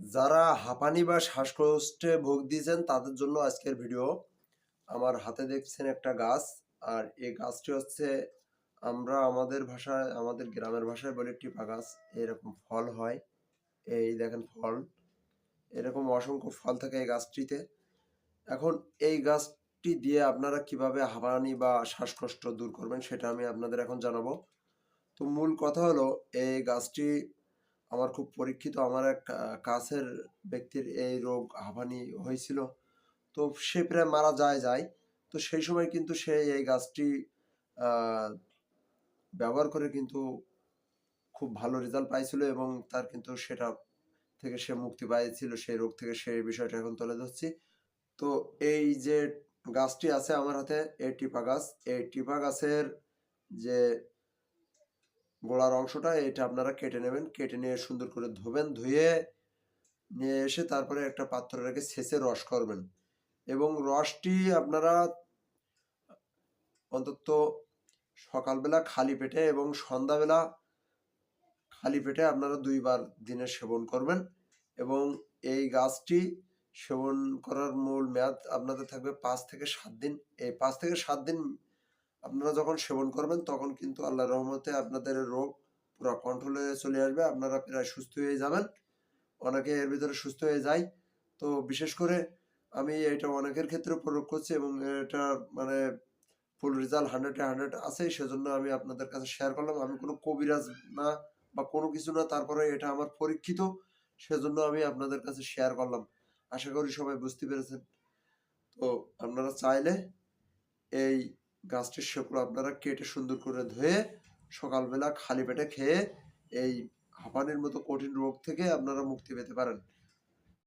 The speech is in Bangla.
যারা হাঁপানি বা শ্বাসকষ্টে ভোগ দিয়েছেন, তাদের জন্য আজকের ভিডিও। আমার হাতে দেখছেন একটা গাছ, আর এই গাছটি হচ্ছে আমরা আমাদের ভাষায়, আমাদের গ্রামের ভাষায় বলি টিপা গাছ। এরকম ফল হয়। এই দেখেন ফল। এরকম অসংখ্য ফল থাকে এই গাছটিতে। এখন এই গাছটি দিয়ে আপনারা কীভাবে হাঁপানি বা শ্বাসকষ্ট দূর করবেন, সেটা আমি আপনাদের এখন জানাব। তো মূল কথা হলো, এই গাছটি আমার খুব পরীক্ষিত, আমার এক কাছের ব্যক্তির এই রোগ হাঁপানি হয়েছিল। তো সে প্রায় মারা যায় যায়। তো সেই সময় কিন্তু সে এই গাছটি ব্যবহার করে কিন্তু খুব ভালো রেজাল্ট পাইছিল এবং তার কিন্তু সেটা থেকে সে মুক্তি পাইছিল, সেই রোগ থেকে সেই বিষয়টা এখন তুলে ধরছি। তো এই যে গাছটি আছে আমার হাতে, এই টিপা গাছ, এই টিপা গাছের যে গোড়ার অংশটা, এটা আপনারা কেটে নেবেন, কেটে নিয়ে সুন্দর করে ধোবেন, ধুয়ে নিয়ে এসে তারপরে একটা পাত্রে রেখে ছেঁচে রস করবেন। এবং রসটি আপনারা অন্তত সকালবেলা খালি পেটে এবং সন্ধ্যাবেলা খালি পেটে আপনারা দুইবার দিনে সেবন করবেন এবং এই গাছটি সেবন করার মূল মেয়াদ আপনাদের থাকবে পাঁচ থেকে সাত দিন। এই পাঁচ থেকে সাত দিন আপনারা যখন সেবন করবেন, তখন কিন্তু আল্লাহ রহমতে আপনাদের রোগ পুরো কন্ট্রোলে চলে আসবে, আপনারা প্রায় সুস্থ হয়ে যাবেন। অনেকে এর ভিতরে সুস্থ হয়ে যায়। তো বিশেষ করে আমি এটা অনেকের ক্ষেত্রে প্রয়োগ করছি এবং এটা মানে ফুল রেজাল্ট হান্ড্রেডে হান্ড্রেড আছে, সেজন্য আমি আপনাদের কাছে শেয়ার করলাম। আমি কোনো কবিরাজ না বা কোনো কিছু না, তারপরে এটা আমার পরীক্ষিত, সেজন্য আমি আপনাদের কাছে শেয়ার করলাম। আশা করি সবাই বুঝতে পেরেছেন। তো আপনারা চাইলে এই গাছটির শেকড় আপনারা কেটে সুন্দর করে ধুয়ে সকালবেলা খালি পেটে খেয়ে এই হাঁপানির মতো কঠিন রোগ থেকে আপনারা মুক্তি পেতে পারেন।